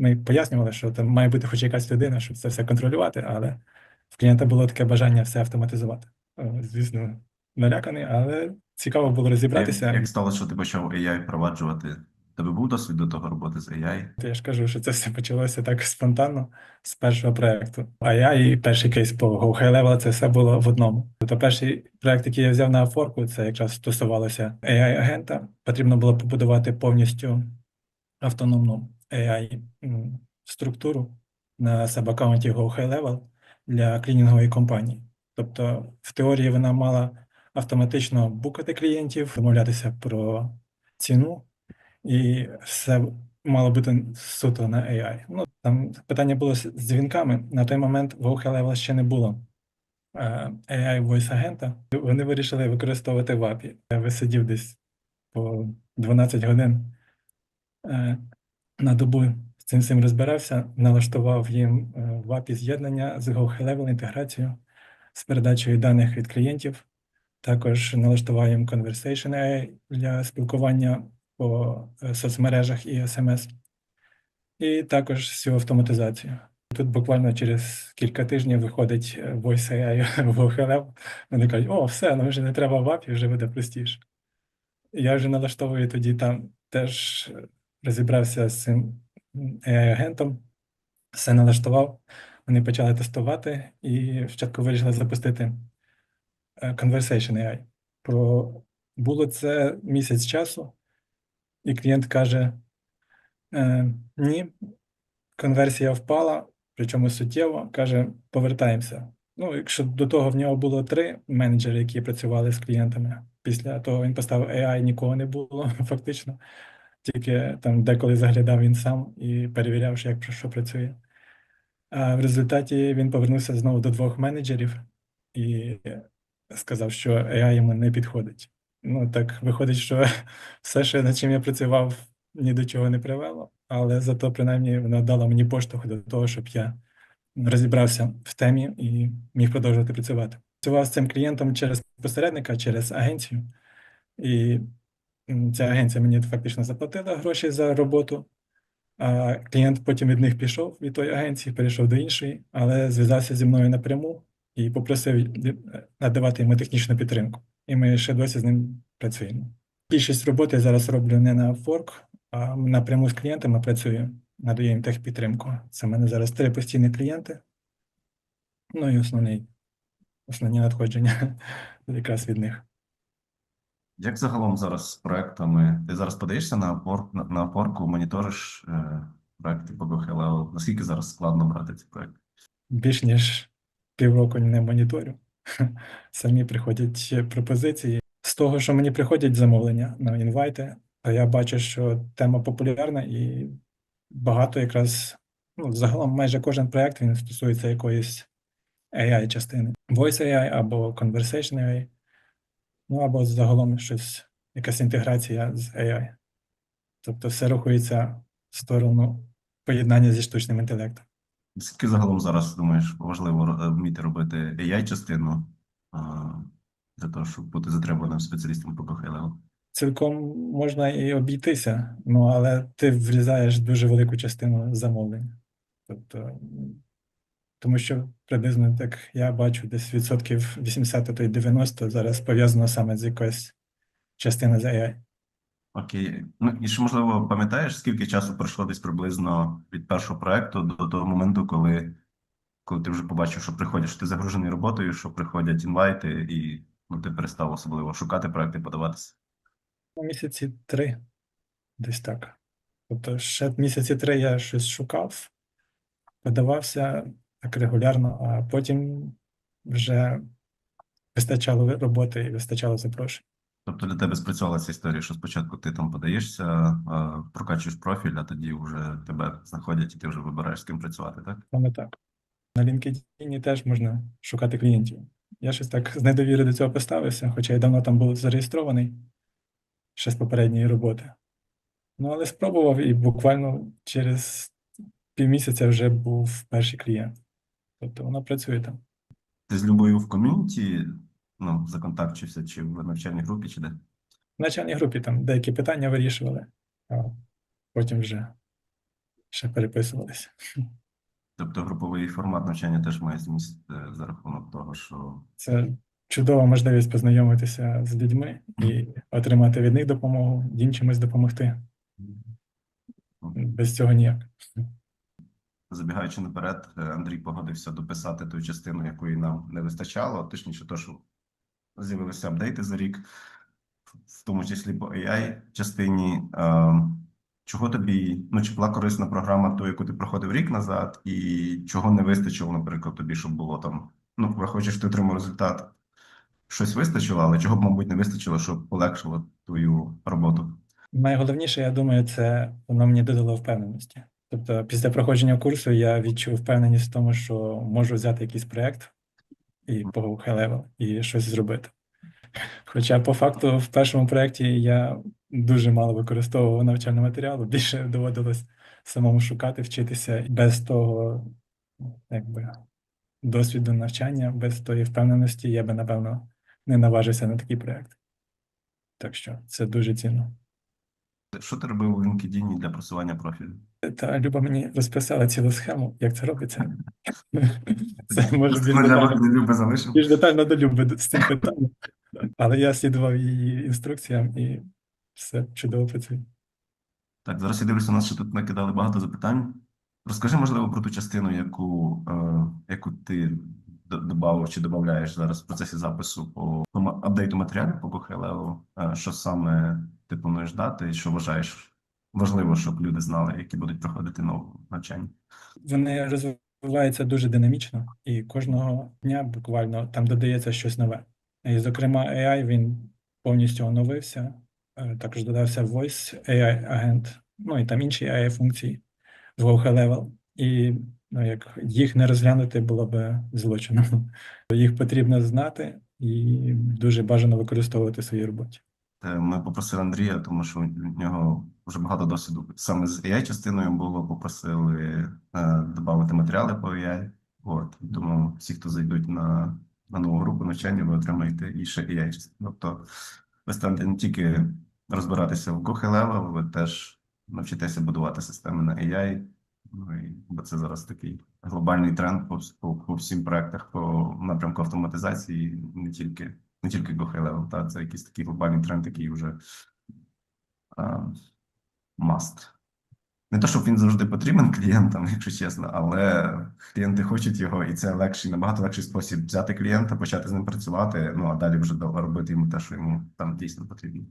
Ми пояснювали, що там має бути хоч якась людина, щоб це все контролювати, але в клієнта було таке бажання все автоматизувати. Е, Звісно, наляканий, але цікаво було розібратися. Як, як сталося, що ти почав AI впроваджувати? Тебе був досвід до того роботи з AI? То Я ж кажу, що це все почалося так спонтанно з першого проекту. А я і перший кейс по Go High Level це все було в одному. Тобто перший проект, який я взяв на Upwork, це якраз стосувалося AI-агента. Потрібно було побудувати повністю автономну AI структуру на саб-аккаунті Go High Level для клінінгової компанії. Тобто, в теорії вона мала автоматично букати клієнтів, домовлятися про ціну, і все мало бути суто на AI. Ну, там питання було з дзвінками. На той момент в Go High Level ще не було е, AI voice агента. Вони вирішили використовувати в API. Я висидів десь по 12 годин е, на добу з цим всім розбирався, налаштував їм е, в API з'єднання з Go Level інтеграцію з передачею даних від клієнтів. Також налаштував їм Conversation AI для спілкування по е, соцмережах і SMS. І також всю автоматизацію. Тут буквально через кілька тижнів виходить е, Voice AI в Go Вони кажуть, о, все, ну вже не треба в API, вже буде простіше. Я вже налаштовую тоді там теж розібрався з цим AI-агентом, все налаштував. Вони почали тестувати і спочатку вирішили запустити е, Conversation AI. Про було це місяць часу, і клієнт каже: е, ні, конверсія впала, причому суттєво, каже, повертаємося. Ну, якщо до того в нього було три менеджери, які працювали з клієнтами. Після того він поставив AI, нікого не було, фактично. Тільки там деколи заглядав він сам і перевіряв, що як що працює. А в результаті він повернувся знову до двох менеджерів і сказав, що AI йому не підходить. Ну, так виходить, що все, що над чим я працював, ні до чого не привело, але зато принаймні воно дало мені поштовх до того, щоб я розібрався в темі і міг продовжувати працювати. Працював з цим клієнтом через посередника, через агенцію, і ця агенція мені фактично заплатила гроші за роботу. А клієнт потім від них пішов від тої агенції, перейшов до іншої, але зв'язався зі мною напряму і попросив е, надавати йому технічну підтримку. І ми ще досі з ним працюємо. Більшість роботи я зараз роблю не на Upwork, а напряму з клієнтами працюю, надаю їм техпідтримку. Це в мене зараз три постійні клієнти. Ну і основний, основні надходження якраз від них. Як загалом зараз з проектами? Ти зараз подаєшся на Upwork, на, Upwork, моніториш е, проекти по Go Наскільки зараз складно брати ці проекти? Більш ніж півроку не моніторю. Самі приходять пропозиції. З того, що мені приходять замовлення на інвайти, а я бачу, що тема популярна і багато якраз, ну, загалом майже кожен проект він стосується якоїсь AI-частини. Voice AI або Conversation AI, ну або загалом щось, якась інтеграція з AI. Тобто все рухається в сторону поєднання зі штучним інтелектом. Скільки загалом зараз думаєш важливо е, вміти робити AI-частину для того, щоб бути затребуваним спеціалістом по Go Цілком можна і обійтися, ну але ти врізаєш дуже велику частину замовлень. Тобто, тому що приблизно так я бачу десь відсотків 80 то й 90 зараз пов'язано саме з якоюсь частиною з AI. Окей. Ну і ще можливо пам'ятаєш, скільки часу пройшло десь приблизно від першого проекту до того моменту, коли, коли ти вже побачив, що приходять, що ти загружений роботою, що приходять інвайти, і ну, ти перестав особливо шукати проекти, подаватися. Місяці три, десь так. Тобто ще місяці три я щось шукав, подавався так регулярно, а потім вже вистачало роботи і вистачало запрошень. Тобто для тебе спрацювала ця історія, що спочатку ти там подаєшся, прокачуєш профіль, а тоді вже тебе знаходять і ти вже вибираєш з ким працювати, так? Саме так. На LinkedIn теж можна шукати клієнтів. Я щось так з недовіри до цього поставився, хоча я давно там був зареєстрований ще з попередньої роботи. Ну, але спробував і буквально через півмісяця вже був перший клієнт. Тобто воно працює там. Ти з Любою в ком'юніті ну, законтактився, чи в навчальній групі, чи де? В начальній групі там деякі питання вирішували, а потім вже ще переписувалися. Тобто груповий формат навчання теж має зміст е, за рахунок того, що Це чудова можливість познайомитися з людьми і отримати від них допомогу, їм чимось допомогти. Без цього ніяк. Забігаючи наперед, е, Андрій погодився дописати ту частину, якої нам не вистачало, точніше, то, що з'явилися апдейти за рік, в тому числі по AI частині. Чого тобі, ну чи була корисна програма, ту, яку ти проходив рік назад, і чого не вистачило, наприклад, тобі, щоб було там, ну, що ти отримав результат, щось вистачило, але чого б, мабуть, не вистачило, щоб полегшило твою роботу? Найголовніше, я думаю, це воно мені додало впевненості. Тобто, після проходження курсу я відчув впевненість в тому, що можу взяти якийсь проєкт і по high level і щось зробити. Хоча по факту в першому проєкті я дуже мало використовував навчального матеріалу, більше доводилось самому шукати, вчитися без того, якби досвіду навчання, без тої впевненості я би, напевно, не наважився на такий проєкт. Так що це дуже цінно. Що ти робив у LinkedIn для просування профілю? Та Люба мені розписала цілу схему, як це робиться. Це може більш детально, більш детально до Люби з цим питанням. Але я слідував її інструкціям і все чудово працює. Так, зараз я дивлюся, у нас ще тут накидали багато запитань. Розкажи, можливо, про ту частину, яку, е, яку ти додав чи додаєш зараз в процесі запису по по апдейту матеріалів по GoHighLevel. Е, Що саме ти плануєш дати, і що вважаєш важливо, щоб люди знали, які будуть проходити нове навчання? Вони розвиваються дуже динамічно, і кожного дня буквально там додається щось нове. І, зокрема, AI він повністю оновився. Е, Також додався Voice AI агент, ну і там інші AI функції Go Level. І ну, як їх не розглянути було б злочином. Їх потрібно знати і дуже бажано використовувати в своїй роботі. Е, Ми попросили Андрія, тому що в нього вже багато досвіду саме з AI частиною було. Попросили е, додати матеріали по AI. От тому всі, хто зайдуть на, на нову групу навчання, ви отримаєте і ще AI. Тобто ви станете не тільки розбиратися в Go Level, ви теж навчитеся будувати системи на AI. Ну, і, бо це зараз такий глобальний тренд по, по, по всім проектах по напрямку автоматизації, не тільки не тільки до хай-левел, та це якийсь такий глобальний тренд, який вже маст. Не то, щоб він завжди потрібен клієнтам, якщо чесно, але клієнти хочуть його, і це легший, набагато легший спосіб взяти клієнта, почати з ним працювати, ну а далі вже робити йому те, що йому там дійсно потрібно.